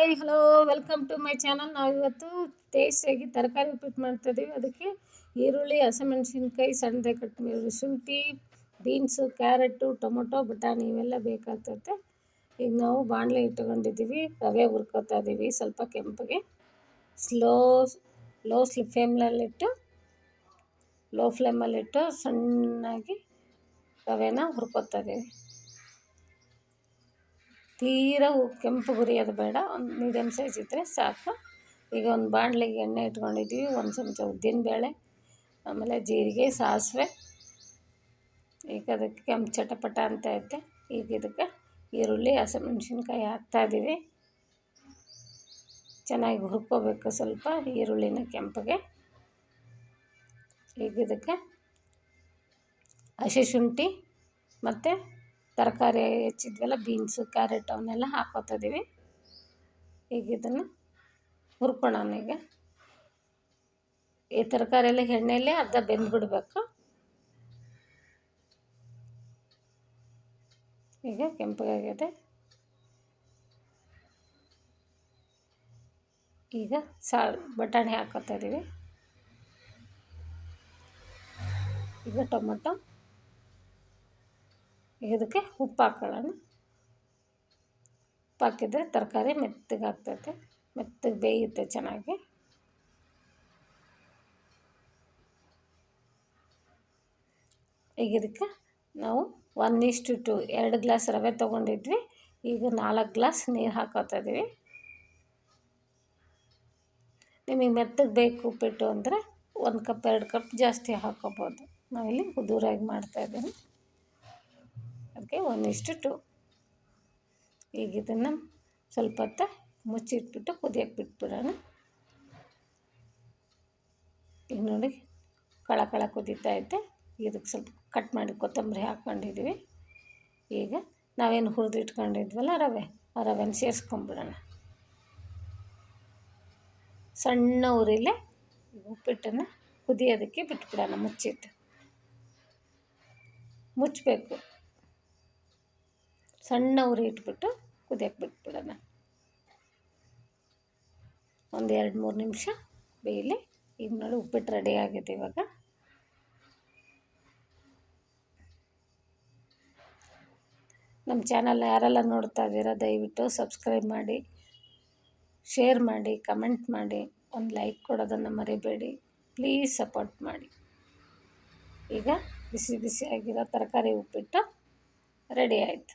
Hi hello welcome to my channel ನಾವು ಇವತ್ತು ಟೇಸ್ಟಿಯಾಗಿ ತರಕಾರಿ ಉಪ್ಪಿಟ್ಟು ಮಾಡ್ತಾಯಿದ್ದೀವಿ ಅದಕ್ಕೆ ಈರುಳ್ಳಿ, ಹಸಿಮೆಣಸಿನ್ಕಾಯಿ ಸಣ್ಣದೇ ಕಟ್ ಶುಂಠಿ ಬೀನ್ಸು ಕ್ಯಾರೆಟು ಟೊಮೊಟೊ ಬಟಾಣಿ ಇವೆಲ್ಲ ಬೇಕಾಗ್ತೈತೆ. ಈಗ ನಾವು ಬಾಣಲೆ ಇಟ್ಕೊಂಡಿದ್ದೀವಿ ರವೆ ಹುರ್ಕೋತಾ ಇದ್ದೀವಿ ಸ್ವಲ್ಪ ಕೆಂಪಗೆ. ಸ್ಲೋ ಲೋ ಸ್ಲಿ ಫ್ಲೇಮ್ನಲ್ಲಿಟ್ಟು ಲೋ ಫ್ಲೇಮಲ್ಲಿಟ್ಟು ಸಣ್ಣಾಗಿ ರವೆನ ಹುರ್ಕೋತಾ ಇದ್ದೀವಿ ತೀರ ಕೆಂಪು ಗುರಿಯೋದು ಬೇಡ. ಒಂದು ಮೀಡಿಯಮ್ ಸೈಜ್ ಇದ್ದರೆ ಸಾಕು. ಈಗ ಒಂದು ಬಾಣಲಿಗೆ ಎಣ್ಣೆ ಇಟ್ಕೊಂಡಿದ್ದೀವಿ ಒಂದು ಚಮಚ ಉದ್ದಿನಬೇಳೆ ಆಮೇಲೆ ಜೀರಿಗೆ, ಸಾಸಿವೆ. ಈಗ ಅದಕ್ಕೆ ಕೆಂಪು ಚಟಪಟ ಅಂತ ಐತೆ. ಈಗ ಇದಕ್ಕೆ ಈರುಳ್ಳಿ, ಹಸಿಮೆಣ್ಸಿನ್ಕಾಯಿ ಹಾಕ್ತಾಯಿದ್ದೀವಿ ಚೆನ್ನಾಗಿ ಹುರ್ಕೋಬೇಕು ಸ್ವಲ್ಪ ಈರುಳ್ಳಿನ ಕೆಂಪಗೆ. ಈಗ ಇದಕ್ಕೆ ಹಸಿ ಶುಂಠಿ ಮತ್ತು ತರಕಾರಿ ಹೆಚ್ಚಿದ್ವಲ್ಲ ಬೀನ್ಸು ಕ್ಯಾರೆಟ್ ಅವನ್ನೆಲ್ಲ ಹಾಕೋತಾ ಇದ್ದೀವಿ ಈಗ ಇದನ್ನು ಹುರ್ಕೊಳ್ಳೋಣ ಈಗ. ಈ ತರಕಾರಿ ಎಲ್ಲ ಎಣ್ಣೆಯಲ್ಲೇ ಅರ್ಧ ಬೆಂದ್ಬಿಡ್ಬೇಕು. ಈಗ ಕೆಂಪಗಾಗಿದೆ ಈಗ ಸಾಲ್, ಬಟಾಣಿ ಹಾಕೋತಾ ಇದ್ದೀವಿ ಈಗ ಟೊಮೊಟೊ. ಇದಕ್ಕೆ ಉಪ್ಪು ಹಾಕ್ಕೊಳ್ಳೋಣ ಉಪ್ಪು ಹಾಕಿದರೆ ತರಕಾರಿ ಮೆತ್ತಗೆ ಆಗ್ತೈತೆ, ಮೆತ್ತಗೆ ಬೇಯುತ್ತೆ ಚೆನ್ನಾಗಿ. ಈಗ ಇದಕ್ಕೆ ನಾವು ಒನ್ ಇಷ್ಟು ಟು ಎರಡು ಗ್ಲಾಸ್ ರವೆ ತೊಗೊಂಡಿದ್ವಿ, ಈಗ ನಾಲ್ಕು ಗ್ಲಾಸ್ ನೀರು ಹಾಕೋತಾ ಇದ್ದೀವಿ ನಿಮಗೆ ಮೆತ್ತಗೆ ಬೇಕು ಉಪ್ಪಿಟ್ಟು ಅಂದರೆ ಒಂದು ಕಪ್, ಎರಡು ಕಪ್ ಜಾಸ್ತಿ ಹಾಕೋಬೋದು. ನಾವಿಲ್ಲಿ ಉದುರಾಗಿ ಮಾಡ್ತಾಯಿದ್ದೀನಿ ಅದಕ್ಕೆ ಒನ್ ಇಷ್ಟು ಟು. ಈಗ ಇದನ್ನು ಸ್ವಲ್ಪ ಹೊತ್ತು ಮುಚ್ಚಿಟ್ಬಿಟ್ಟು ಕುದಿಯೋಕ್ಕೆ ಬಿಟ್ಬಿಡೋಣ. ಈಗ ನೋಡಿ ಕಳ ಕಳ ಕುದೀತಾ ಐತೆ ಇದಕ್ಕೆ ಸ್ವಲ್ಪ ಕಟ್ ಮಾಡಿ ಕೊತ್ತಂಬರಿ ಹಾಕ್ಕೊಂಡಿದ್ದೀವಿ ಈಗ ನಾವೇನು ಹುರಿದು ಇಟ್ಕೊಂಡಿದ್ವಲ್ಲ ರವೆ, ಆ ರವೆನ ಸೇರಿಸ್ಕೊಂಬಿಡೋಣ. ಸಣ್ಣ ಉರಿಲೆ ಉಪ್ಪಿಟ್ಟನ್ನು ಕುದಿಯೋದಕ್ಕೆ ಬಿಟ್ಬಿಡೋಣ ಮುಚ್ಚಿಟ್ಟು. ಮುಚ್ಚಬೇಕು. ಸಣ್ಣ ಉರಿ ಇಟ್ಬಿಟ್ಟು ಕುದಿಯಕ್ಕೆ ಬಿಟ್ಬಿಡೋಣ. ಒಂದು ಎರಡು ಮೂರು ನಿಮಿಷ ಬೇಯಲಿ. ಈಗ ನೋಡಿ ಉಪ್ಪಿಟ್ಟು ರೆಡಿ ಆಗಿದೆ ಇವಾಗ. ನಮ್ಮ ಚಾನಲ್ ಯಾರೆಲ್ಲ ನೋಡ್ತಾ ಇದ್ದೀರಾ, ದಯವಿಟ್ಟು ಸಬ್ಸ್ಕ್ರೈಬ್ ಮಾಡಿ, ಶೇರ್ ಮಾಡಿ, ಕಮೆಂಟ್ ಮಾಡಿ. ಒಂದು ಲೈಕ್ ಕೊಡೋದನ್ನು ಮರಿಬೇಡಿ. ಪ್ಲೀಸ್ ಸಪೋರ್ಟ್ ಮಾಡಿ. ಈಗ ಬಿಸಿ ಬಿಸಿಯಾಗಿರೋ ತರಕಾರಿ ಉಪ್ಪಿಟ್ಟು ರೆಡಿ ಆಯಿತು.